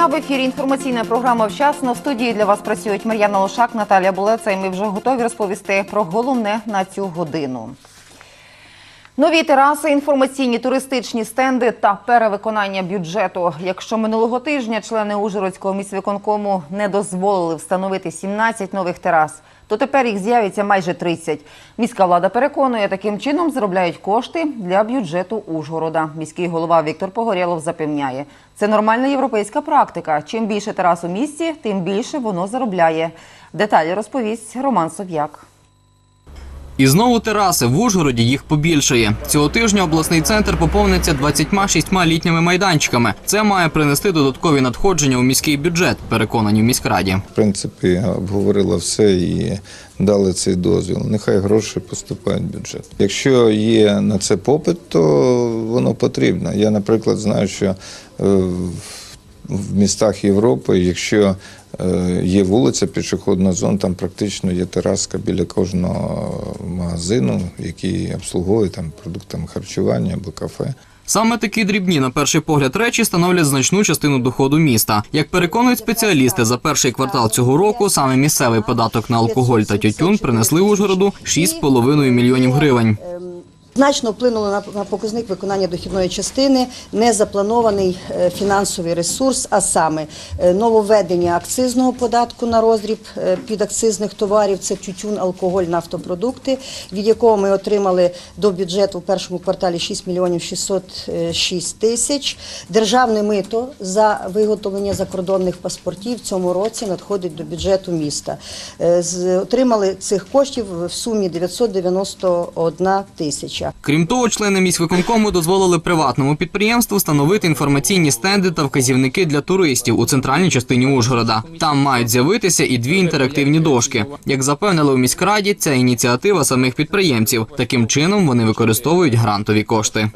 Дня в ефірі. Інформаційна програма вчасно. В студії для вас працюють Мар'яна Лошак, Наталія Булеца. І ми вже готові розповісти про головне на цю годину. Нові тераси, інформаційні туристичні стенди та перевиконання бюджету. Якщо минулого тижня члени Ужгородського міськвиконкому не дозволили встановити 17 нових терас, то тепер їх з'явиться майже 30. Міська влада переконує, таким чином заробляють кошти для бюджету Ужгорода. Міський голова Віктор Погорєлов запевняє, це нормальна європейська практика. Чим більше терас у місті, тим більше воно заробляє. Деталі розповість Роман Сов'як. І знову тераси в Ужгороді їх побільшає. Цього тижня обласний центр поповниться 26 літніми майданчиками. Це має принести додаткові надходження у міський бюджет, переконані в міськраді. В принципі, обговорила все і дали цей дозвіл. Нехай гроші поступають в бюджет. Якщо є на це попит, то воно потрібно. Я, наприклад, знаю, що е, в містах Європи, якщо е, є вулиця, пішохідна зона, там практично є тераска біля кожного магазину, який обслуговує там продуктами харчування або кафе. Саме такі дрібні, на перший погляд, речі становлять значну частину доходу міста. Як переконують спеціалісти, за перший квартал цього року саме місцевий податок на алкоголь та тютюн принесли Ужгороду 6,5 мільйонів гривень. Значно вплинуло на, показник виконання дохідної частини незапланований е, фінансовий ресурс, а саме е, нововведення акцизного податку на роздріб е, підакцизних товарів, це тютюн, алкоголь, нафтопродукти, від якого ми отримали до бюджету в першому кварталі 6 мільйонів 606 тисяч. Державне мито за виготовлення закордонних паспортів в цьому році надходить до бюджету міста. Отримали цих коштів в сумі 991 тисяча. Крім того, члени міськвиконкому дозволили приватному підприємству встановити інформаційні стенди та вказівники для туристів у центральній частині Ужгорода. Там мають з'явитися і дві інтерактивні дошки. Як запевнили у міськраді, це ініціатива самих підприємців. Таким чином вони використовують грантові кошти.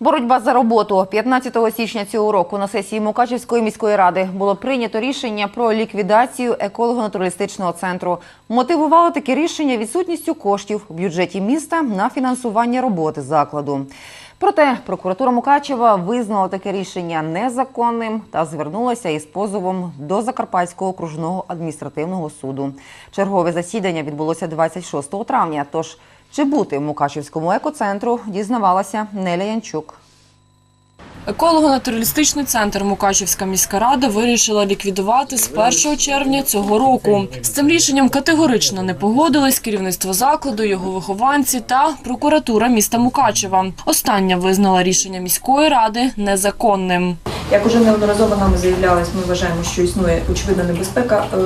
Боротьба за роботу 15 січня цього року на сесії Мукачівської міської ради було прийнято рішення про ліквідацію еколого-натуралістичного центру. Мотивувало таке рішення відсутністю коштів у бюджеті міста на фінансування роботи закладу. Проте прокуратура Мукачева визнала таке рішення незаконним та звернулася із позовом до Закарпатського окружного адміністративного суду. Чергове засідання відбулося 26 травня. Тож чи бути в Мукачівському екоцентру дізнавалася Неля Янчук. Еколого-натуралістичний центр Мукачівська міська рада вирішила ліквідувати з 1 червня цього року. З цим рішенням категорично не погодились керівництво закладу, його вихованці та прокуратура міста Мукачева. Остання визнала рішення міської ради незаконним. Як уже неодноразово нам заявлялось, ми вважаємо, що існує очевидна небезпека е,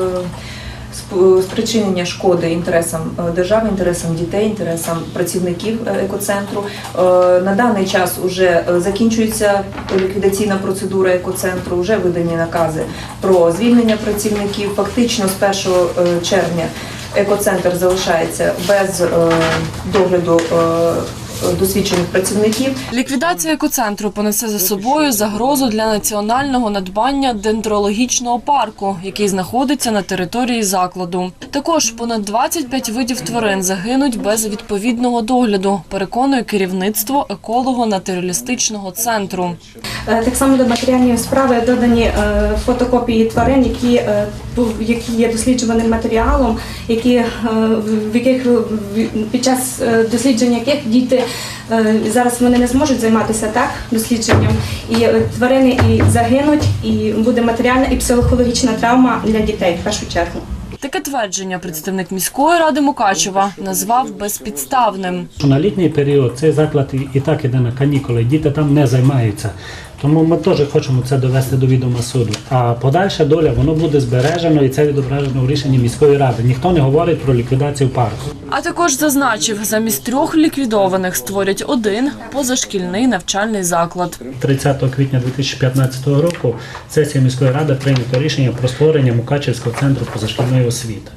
спричинення шкоди інтересам е, держави, інтересам дітей, інтересам працівників е, екоцентру. Е, На даний час вже закінчується ліквідаційна процедура екоцентру, вже видані накази про звільнення працівників. Фактично з 1 червня екоцентр залишається без догляду досвідчених працівників. Ліквідація екоцентру понесе за собою загрозу для національного надбання дендрологічного парку, який знаходиться на території закладу. Також понад 25 видів тварин загинуть без відповідного догляду. Переконує керівництво еколого-натуралістичного центру. Е, Так само до матеріальної справи додані е, фотокопії тварин, які, е, які є досліджуваним матеріалом, які, в яких під час дослідження яких діти зараз вони не зможуть займатися так дослідженням, і е, тварини і загинуть, і буде матеріальна і психологічна травма для дітей в першу чергу. Таке твердження представник міської ради Мукачева назвав безпідставним. на літній період цей заклад і так іде на канікули, діти там не займаються. Тому ми теж хочемо це довести до відома суду. А подальша доля воно буде збережено і це відображено в рішенні міської ради. Ніхто не говорить про ліквідацію парку. А також зазначив, замість трьох ліквідованих створять один позашкільний навчальний заклад. 30 квітня 2015 року сесія міської ради прийнято рішення про створення Мукачевського центру позашкільної освіти.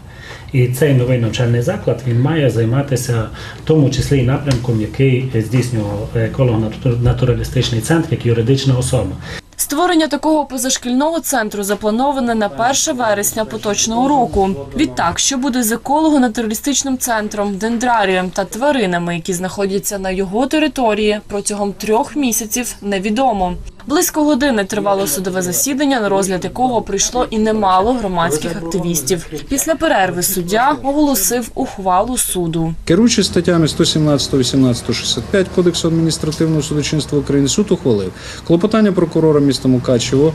І цей новий навчальний заклад він має займатися в тому числі і напрямком, який здійснював еколого-натуралістичний центр як юридична особа. Створення такого позашкільного центру заплановане на 1 вересня поточного року. Відтак, що буде з еколого-натуралістичним центром, дендрарієм та тваринами, які знаходяться на його території протягом трьох місяців, невідомо. Близько години тривало судове засідання, на розгляд якого прийшло і немало громадських активістів. Після перерви суддя оголосив ухвалу суду. Керуючись статтями 117, 18, 65 Кодексу адміністративного судочинства України, суд ухвалив клопотання прокурора міста Мукачево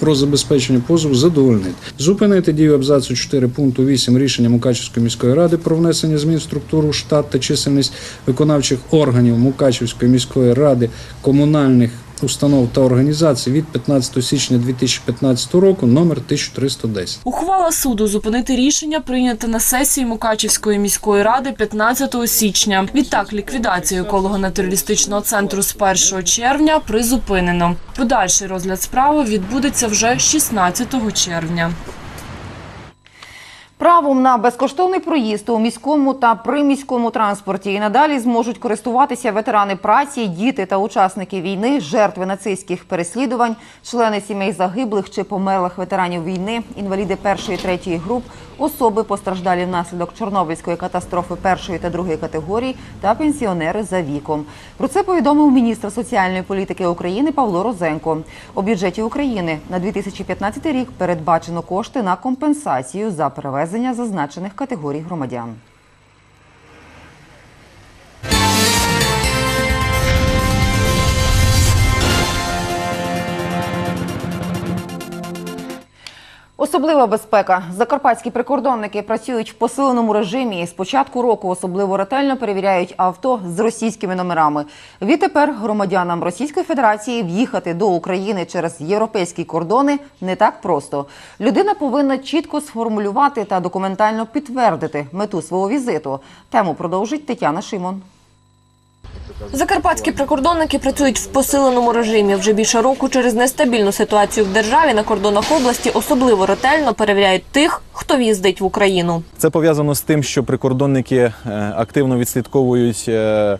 про забезпечення позову задовольнить Зупинити дію абзацу 4 пункту 8 рішення Мукачевської міської ради про внесення змін в структуру штат та чисельність виконавчих органів Мукачевської міської ради комунальних установ та організацій від 15 січня 2015 року номер 1310. Ухвала суду зупинити рішення прийнято на сесії Мукачівської міської ради 15 січня. Відтак ліквідацію еколого-натуралістичного центру з 1 червня призупинено. Подальший розгляд справи відбудеться вже 16 червня. Правом на безкоштовний проїзд у міському та приміському транспорті. І надалі зможуть користуватися ветерани праці, діти та учасники війни, жертви нацистських переслідувань, члени сімей загиблих чи померлих ветеранів війни, інваліди першої третьої груп, особи постраждалі внаслідок Чорнобильської катастрофи першої та другої категорії та пенсіонери за віком. Про це повідомив міністр соціальної політики України Павло Розенко. У бюджеті України на 2015 рік передбачено кошти на компенсацію за перевезення зазначених категорій громадян. Особлива безпека. Закарпатські прикордонники працюють в посиленому режимі. З початку року особливо ретельно перевіряють авто з російськими номерами. Відтепер громадянам Російської Федерації в'їхати до України через європейські кордони не так просто. Людина повинна чітко сформулювати та документально підтвердити мету свого візиту. Тему продовжить Тетяна Шимон. Закарпатські прикордонники працюють в посиленому режимі. Вже більше року через нестабільну ситуацію в державі на кордонах області особливо ретельно перевіряють тих, хто в'їздить в Україну. Це пов'язано з тим, що прикордонники е, активно відслідковують е,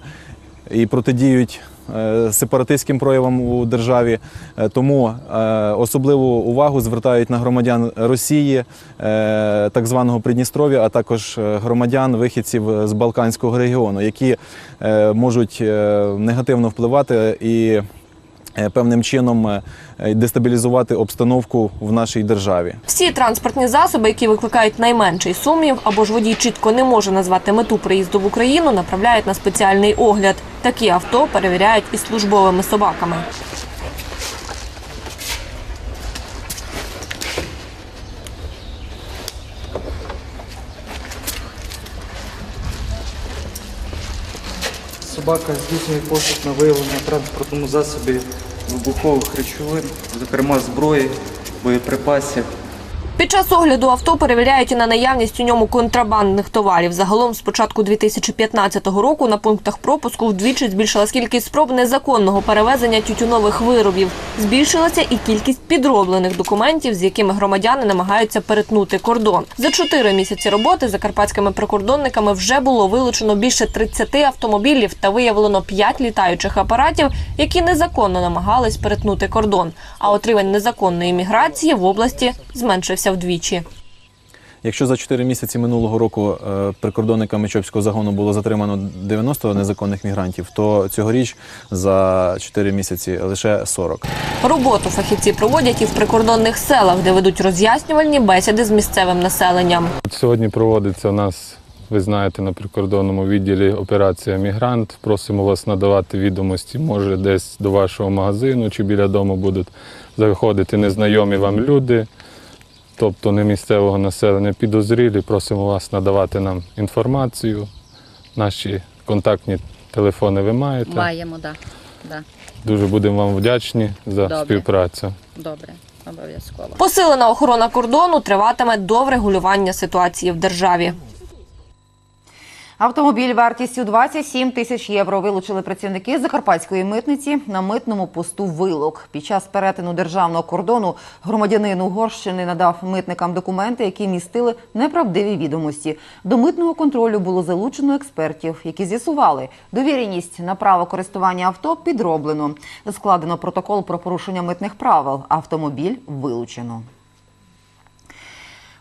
і протидіють сепаратистським проявам у державі. Е, Тому е, особливу увагу звертають на громадян Росії, е, так званого Придністров'я, а також е, громадян вихідців з Балканського регіону, які е, можуть е, негативно впливати і е, певним чином е, дестабілізувати обстановку в нашій державі. Всі транспортні засоби, які викликають найменший сумнів, або ж водій чітко не може назвати мету приїзду в Україну, направляють на спеціальний огляд. Такі авто перевіряють із службовими собаками. Собака здійснює пошук на виявлення транспортному засобі вибухових речовин, зокрема зброї, боєприпасів. Під час огляду авто перевіряють і на наявність у ньому контрабандних товарів. Загалом з початку 2015 року на пунктах пропуску вдвічі збільшилась кількість спроб незаконного перевезення тютюнових виробів. Збільшилася і кількість підроблених документів, з якими громадяни намагаються перетнути кордон. За чотири місяці роботи закарпатськими прикордонниками вже було вилучено більше 30 автомобілів та виявлено 5 літаючих апаратів, які незаконно намагались перетнути кордон. А от рівень незаконної міграції в області зменшився вдвічі. Якщо за 4 місяці минулого року е, прикордонниками Чопського загону було затримано 90 незаконних мігрантів, то цьогоріч за 4 місяці лише 40. Роботу фахівці проводять і в прикордонних селах, де ведуть роз'яснювальні бесіди з місцевим населенням. Сьогодні проводиться у нас, ви знаєте, на прикордонному відділі операція Мігрант. Просимо вас надавати відомості, може, десь до вашого магазину чи біля дому будуть заходити незнайомі вам люди, тобто не місцевого населення підозрілі. Просимо вас надавати нам інформацію. Наші контактні телефони ви маєте. Маємо, так. Да. Дуже будемо вам вдячні за Добре. співпрацю. Добре, обов'язково. Посилена охорона кордону триватиме до врегулювання ситуації в державі. Автомобіль вартістю 27 тисяч євро вилучили працівники закарпатської митниці на митному посту Вилок. Під час перетину державного кордону громадянин Угорщини надав митникам документи, які містили неправдиві відомості. До митного контролю було залучено експертів, які з'ясували, довіреність на право користування авто підроблено. Складено протокол про порушення митних правил. Автомобіль вилучено.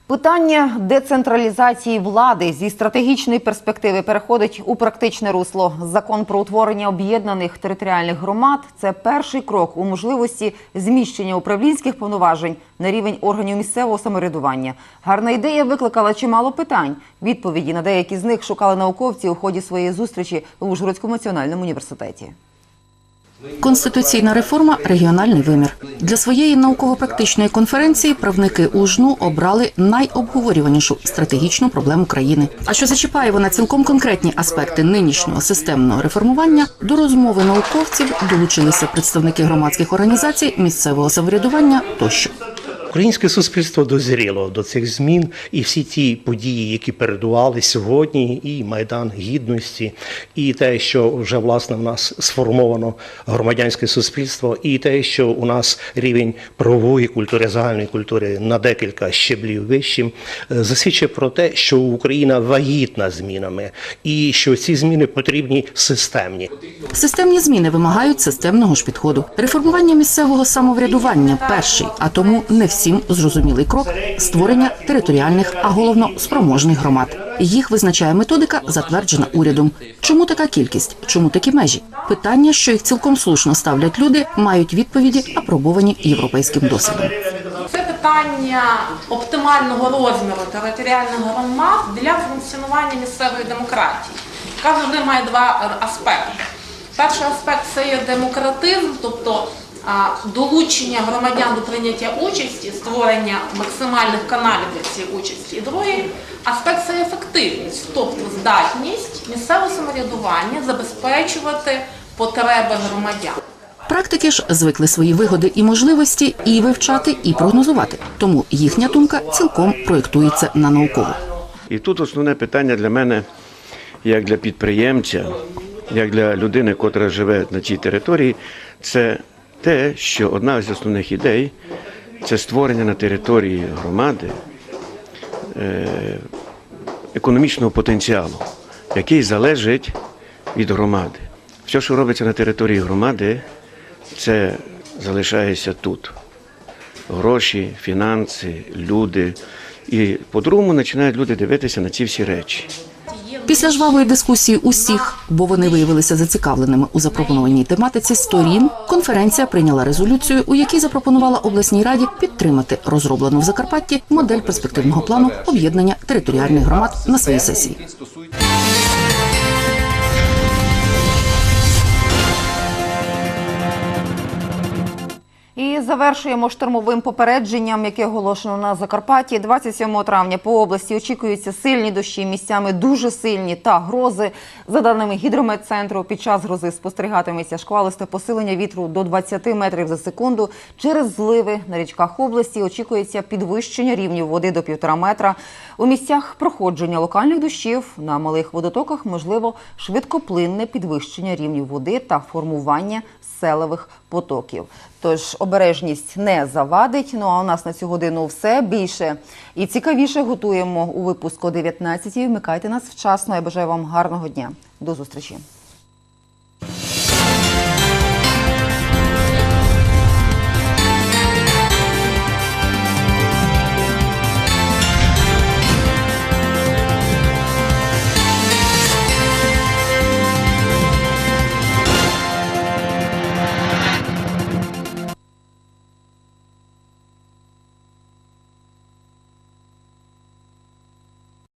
Питання децентралізації влади зі стратегічної перспективи переходить у практичне русло. Закон про утворення об'єднаних територіальних громад це перший крок у можливості зміщення управлінських повноважень на рівень органів місцевого самоврядування. Гарна ідея викликала чимало питань. Відповіді на деякі з них шукали науковці у ході своєї зустрічі в Ужгородському національному університеті. Конституційна реформа регіональний вимір для своєї науково-практичної конференції правники УЖНУ обрали найобговорюванішу стратегічну проблему країни. А що зачіпає вона цілком конкретні аспекти нинішнього системного реформування, до розмови науковців долучилися представники громадських організацій, місцевого самоврядування тощо. Українське суспільство дозріло до цих змін, і всі ті події, які передували сьогодні, і майдан гідності, і те, що вже власне в нас сформовано громадянське суспільство, і те, що у нас рівень правової культури, загальної культури на декілька щеблів вищим, е, засвідчує про те, що Україна вагітна змінами, і що ці зміни потрібні системні. Системні зміни вимагають системного ж підходу. Реформування місцевого самоврядування перший, а тому не всім зрозумілий крок створення територіальних, а головно спроможних громад. Їх визначає методика, затверджена урядом. Чому така кількість? Чому такі межі? Питання, що їх цілком слушно ставлять люди, мають відповіді, апробовані європейським досвідом. Це питання оптимального розміру територіальних громад для функціонування місцевої демократії, яка завжди має два аспекти. Перший аспект це є демократизм, тобто долучення громадян до прийняття участі, створення максимальних каналів для цієї участі. І другий аспект це ефективність, тобто здатність місцевого самоврядування забезпечувати потреби громадян. Практики ж звикли свої вигоди і можливості і вивчати, і прогнозувати. Тому їхня думка цілком проєктується на наукову. І тут основне питання для мене, як для підприємця, як для людини, котра живе на цій території, це те, що одна з основних ідей це створення на території громади е, економічного потенціалу, який залежить від громади. Все, що робиться на території громади, це залишається тут. Гроші, фінанси, люди. І по-другому починають люди дивитися на ці всі речі. Після жвавої дискусії усіх, бо вони виявилися зацікавленими у запропонованій тематиці сторін, конференція прийняла резолюцію, у якій запропонувала обласній раді підтримати розроблену в Закарпатті модель перспективного плану об'єднання територіальних громад на своїй сесії. Завершуємо штормовим попередженням, яке оголошено на Закарпатті. 27 травня по області очікуються сильні дощі, місцями дуже сильні та грози. За даними гідрометцентру, під час грози спостерігатиметься шквалисте посилення вітру до 20 метрів за секунду. Через зливи на річках області очікується підвищення рівнів води до півтора метра. У місцях проходження локальних дощів на малих водотоках можливо швидкоплинне підвищення рівнів води та формування селевих потоків. Тож обережність не завадить. Ну а у нас на цю годину все більше і цікавіше готуємо у випуску 19-й. Вмикайте нас вчасно. Я бажаю вам гарного дня. До зустрічі.